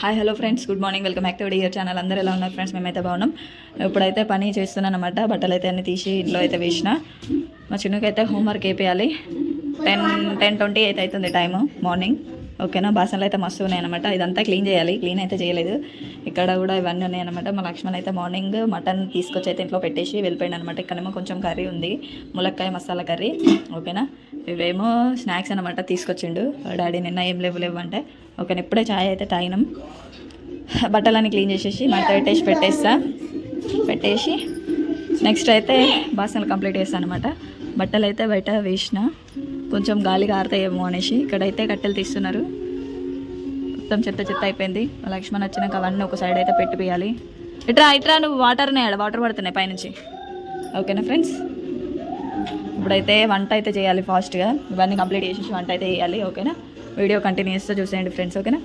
Hi hello friends good morning welcome back to your channel అందరూ ఎలా ఉన్నారు friends మేమైతే బాగున్నాం. ఇప్పుడైతే పని చేస్తున్నాను అనమాట బట్టలు అయితే అన్ని తీసి ఇంట్లో అయితే వేసిన. మా చిన్నకి అయితే హోంవర్క్ వేయాలి టెన్ టెన్ ట్వంటీ అయితే అవుతుంది టైము మార్నింగ్ ఓకేనా బాసనలు అయితే మస్తు ఉన్నాయన్నమాట. ఇదంతా క్లీన్ చేయాలి. క్లీన్ అయితే చేయలేదు. ఇక్కడ కూడా ఇవన్నీ ఉన్నాయి అనమాట మా లక్ష్మణ్ అయితే మార్నింగ్ మటన్ తీసుకొచ్చి అయితే ఇంట్లో పెట్టేసి వెళ్ళిపోయాడు అనమాట ఇక్కడేమో కొంచెం కర్రీ ఉంది. ములక్కాయ మసాలా కర్రీ. ఓకేనా ఇవేమో స్నాక్స్ అనమాట తీసుకొచ్చిండు. డాడీ నిన్న ఏం లేవు లేవు అంటే ఓకేనా ఇప్పుడే చాయ్ అయితే తాగినాం. బట్టలన్నీ క్లీన్ చేసేసి మంట పెట్టేసి పెట్టేస్తా. పెట్టేసి నెక్స్ట్ అయితే బాసనలు కంప్లీట్ చేస్తాను అనమాట బట్టలు అయితే బయట వేసిన. కొంచెం గాలిగా ఆరుతాయేమో అనేసి ఇక్కడైతే కట్టెలు తీస్తున్నారు. మొత్తం చెత్త చెత్త అయిపోయింది. లక్ష్మణ్ వచ్చినాక అవన్నీ ఒక సైడ్ అయితే పెట్టిపోయాలి. ఇట్రా ఇట్రా నువ్వు వాటర్ ఆడ వాటర్ పడుతున్నాయి పైనుంచి. ఓకేనా ఫ్రెండ్స్ ఇప్పుడైతే వంట అయితే చేయాలి ఫాస్ట్గా. ఇవన్నీ కంప్లీట్ చేసేసి వంట అయితే చేయాలి ఓకేనా? వీడియో కంటిన్యూ చేస్తే చూసేయండి ఫ్రెండ్స్ ఓకేనా?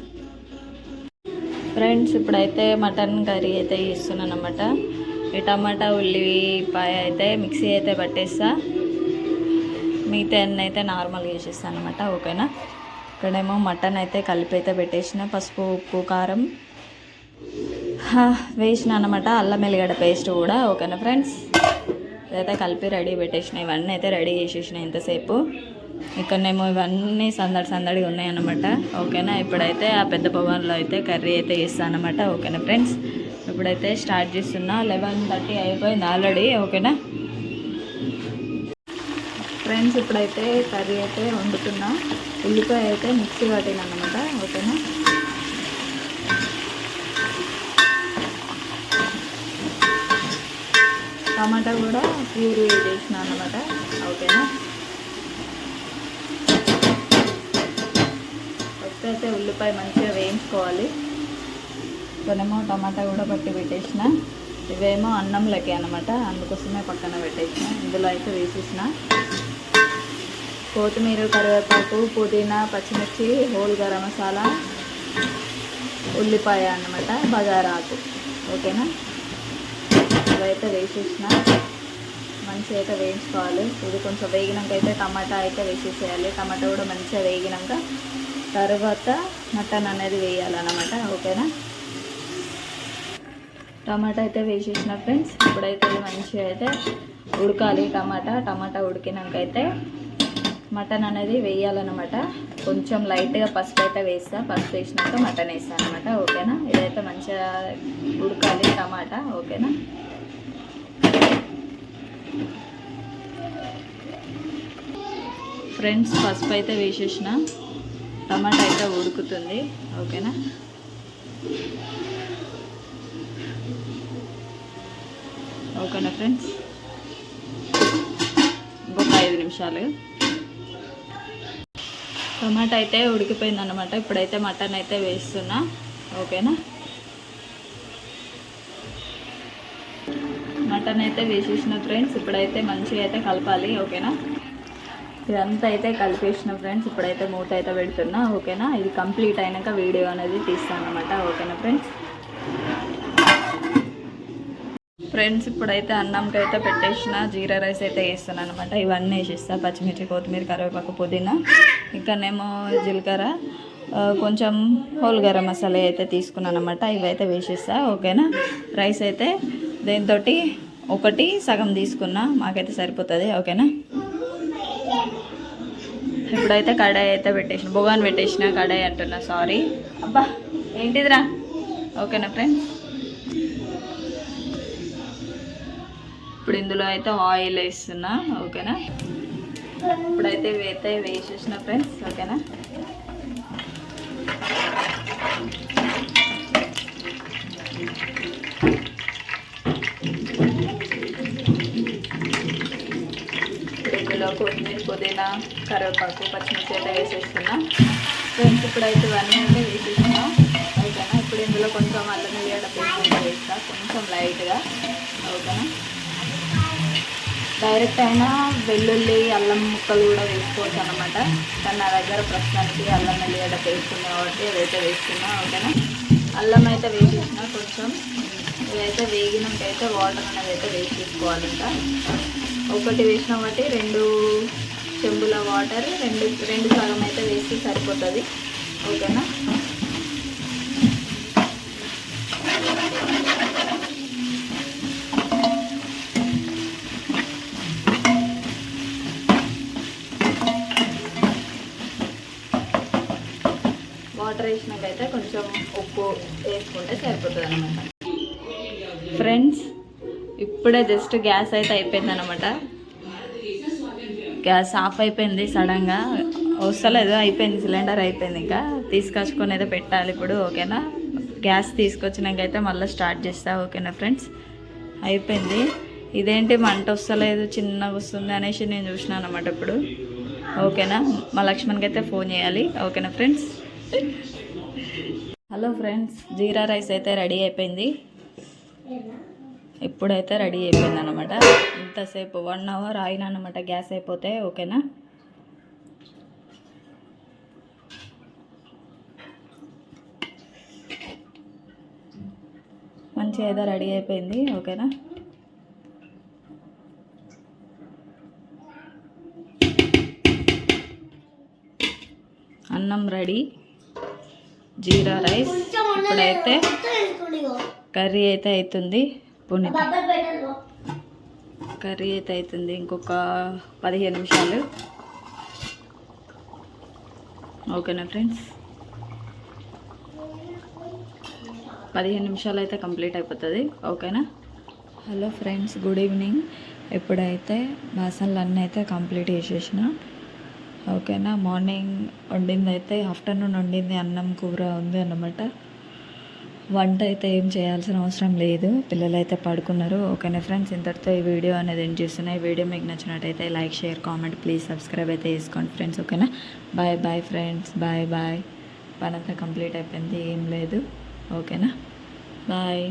ఫ్రెండ్స్ ఇప్పుడైతే మటన్ కర్రీ అయితే చేస్తున్నాను అనమాట ఈ టమాటా ఉల్లిపాయ అయితే మిక్సీ అయితే పట్టేస్తా. మిగతా అన్నీ అయితే నార్మల్గా చేసేస్తాను అనమాట ఓకేనా? ఇక్కడేమో మటన్ అయితే కలిపి అయితే పెట్టేసిన పసుపు ఉప్పు కారం. వేసిన అనమాట అల్లం ఎల్లిగడ్డ పేస్ట్ కూడా ఓకేనా ఫ్రెండ్స్? అయితే కలిపి రెడీ పెట్టేసిన ఇవన్నీ అయితే రెడీ చేసేసిన ఇంతసేపు. ఇక్కడనేమో ఇవన్నీ సందడి సందడిగా ఉన్నాయన్నమాట. ఓకేనా? ఇప్పుడైతే ఆ పెద్ద భవన్లో అయితే కర్రీ అయితే చేస్తాను అనమాట ఓకేనా ఫ్రెండ్స్? ఇప్పుడైతే స్టార్ట్ చేస్తున్నా. లెవెన్ థర్టీ అయిపోయింది ఆల్రెడీ. ఓకేనా? ఫ్రెండ్స్ ఇప్పుడైతే కర్రీ అయితే వండుతున్నా. ఉల్లిపాయ అయితే మిక్సీ పట్టిన అనమాట టమాటా కూడా ప్యూరీ చేసిన అనమాట ఓకేనా? ఫస్ట్ అయితే ఉల్లిపాయ మంచిగా వేయించుకోవాలి. కొనేమో టమాటా కూడా పట్టి పెట్టేసిన. ఇవేమో అన్నంలోకి అనమాట అందుకోసమే పక్కన పెట్టేసిన. ఇందులో అయితే వేసేసిన. కొత్తిమీర కరివేపాకు పుదీనా పచ్చిమిర్చి హోల్ గరం మసాలా ఉల్లిపాయ అన్నమాట బగారాకు ఓకేనా? ఇవైతే వేసేసిన. మంచిగా అయితే వేయించుకోవాలి. ఇది కొంచెం వేగినాక అయితే టమాటా అయితే వేసేసేయాలి. టమాటా కూడా మంచిగా వేగినాక తర్వాత మటన్ అనేది వేయాలన్నమాట. ఓకేనా? టమాటా అయితే వేసేసిన ఫ్రెండ్స్. ఇప్పుడైతే మంచిగా అయితే ఉడకాలి టమాటా. టమాటా ఉడికినాక అయితే మటన్ అనేది వేయాలన్నమాట. కొంచెం లైట్గా పసుపు అయితే వేస్తా. పసుపు వేసినాక మటన్ వేస్తాను అనమాట ఓకేనా? ఇదైతే మంచిగా ఉడకాలి టమాటా. ఓకేనా? ఫ్రెండ్స్ పసుపు అయితే వేసేసిన. టమాటా అయితే ఉడుకుతుంది. ఓకేనా? ఓకేనా ఫ్రెండ్స్? ఇంకొక ఐదు నిమిషాలు. టమాటా అయితే ఉడికిపోయింది అనమాట ఇప్పుడైతే మటన్ అయితే వేస్తున్నా. ఓకేనా? మటన్ అయితే వేసేసిన ఫ్రెండ్స్ ఇప్పుడైతే మంచిగా అయితే కలపాలి ఓకేనా? ఇదంతా అయితే కలిపేసిన ఫ్రెండ్స్ ఇప్పుడైతే మూత అయితే పెడుతున్నా ఓకేనా? ఇది కంప్లీట్ అయినాక వీడియో అనేది తీస్తాను అనమాట ఓకేనా ఫ్రెండ్స్? ఫ్రెండ్స్ ఇప్పుడైతే అన్నంకి అయితే పెట్టేసిన జీరా రైస్ అయితే వేస్తాను అనమాట ఇవన్నీ వేసేస్తా పచ్చిమిర్చి కొత్తిమీర కరివేపాకు పుదీనా ఇక్కడనేమో జీలకర్ర కొంచెం హోల్ గరం మసాలా అయితే తీసుకున్నాను అనమాట ఇవైతే వేసేస్తా ఓకేనా? రైస్ అయితే దీంతో ఒకటి సగం తీసుకున్నా మాకైతే సరిపోతుంది ఓకేనా? ఇప్పుడైతే కడాయి అయితే పెట్టేసిన బొగాన్ పెట్టేసిన కడాయి అంటున్నా సారీ అబ్బా ఏంటిదిరా? ఓకేనా ఫ్రెండ్స్ ఇప్పుడు ఇందులో అయితే ఆయిల్ వేస్తున్నా ఓకేనా? ఇప్పుడైతే ఇవైతే వేసేసిన ఫ్రెండ్స్ ఓకేనా ఇప్పుడు ఇందులో కొత్తిమీర పుదీనా కరివేపాకు పచ్చిమిర్చి అయితే వేసేస్తున్నాం ఫ్రెండ్స్ ఇప్పుడైతే ఇవన్నీ అయితే వేసేస్తున్నాం ఓకేనా? ఇప్పుడు ఇందులో కొంచెం అల్లం వెల్లిగడ్డ పేస్ట్ వేస్తా. కొంచెం లైట్గా. ఓకేనా? డైరెక్ట్ అయినా వెల్లుల్లి అల్లం ముక్కలు కూడా వేసుకోవచ్చు అనమాట కానీ నా దగ్గర ప్రస్తుతానికి అల్లం వెల్లిగడ్డ పేస్ట్ ఉంది కాబట్టి అదైతే వేస్తున్నా ఓకేనా? అల్లం అయితే వేసేసిన కొంచెం. ఇదైతే వేగినాక అయితే వాటర్ అనేది అయితే వేసి తీసుకోవాలంట ఒకటి వేసిన బట్టి రెండు చెంబుల వాటర్ రెండు రెండు సగం అయితే వేసి సరిపోతుంది. ఓకేనా? వాటర్ వేసినాకైతే కొంచెం ఉప్పు వేసుకుంటే సరిపోతుంది అనమాట ఫ్రెండ్స్ ఇప్పుడే జస్ట్ గ్యాస్ అయితే అయిపోయింది అనమాట గ్యాస్ ఆఫ్ అయిపోయింది సడన్గా. వస్తలేదు అయిపోయింది సిలిండర్ అయిపోయింది ఇంకా. తీసుకొచ్చుకొని అయితే పెట్టాలి ఇప్పుడు ఓకేనా? గ్యాస్ తీసుకొచ్చినాక అయితే మళ్ళీ స్టార్ట్ చేస్తా ఓకేనా ఫ్రెండ్స్? అయిపోయింది. ఇదేంటి మంట వస్తలేదు చిన్నగా వస్తుంది అనేసి నేను చూసినాను అనమాట ఇప్పుడు. ఓకేనా? మా లక్ష్మణ్కి అయితే ఫోన్ చేయాలి ఓకేనా friends? Hello friends jeera rice అయితే రెడీ అయిపోయింది. ఇప్పుడైతే రెడీ అయిపోయింది అనమాట ఇంతసేపు వన్ అవర్ ఆగిన అనమాట గ్యాస్ అయిపోతే ఓకేనా? మంచిగా అయితే రెడీ అయిపోయింది ఓకేనా? అన్నం రెడీ. జీరా రైస్. ఇప్పుడైతే కర్రీ అయితే అవుతుంది పునీత్ కర్రీ అయితే అవుతుంది ఇంకొక పదిహేను నిమిషాలు. ఓకేనా ఫ్రెండ్స్? పదిహేను నిమిషాలు అయితే కంప్లీట్ అయిపోతుంది. ఓకేనా? Hello friends good evening. ఎప్పుడైతే బాసనలు అన్నీ అయితే కంప్లీట్ చేసేసిన. ఓకేనా? మార్నింగ్ వండింది అయితే ఆఫ్టర్నూన్ వండింది అన్నం కూర ఉంది అన్నమాట. వంట అయితే ఏం చేయాల్సిన అవసరం లేదు. పిల్లలు అయితే పడుకున్నారు. ఓకేనా ఫ్రెండ్స్? ఇంతటితో ఈ వీడియో అనేది ఎండ్ చేస్తున్నాయి ఈ వీడియో మీకు నచ్చినట్టయితే like share comment please subscribe అయితే చేసుకోండి ఫ్రెండ్స్. ఓకేనా? Bye bye friends. Bye bye. పని అంతా కంప్లీట్ అయిపోయింది. ఏం లేదు. ఓకేనా? బాయ్.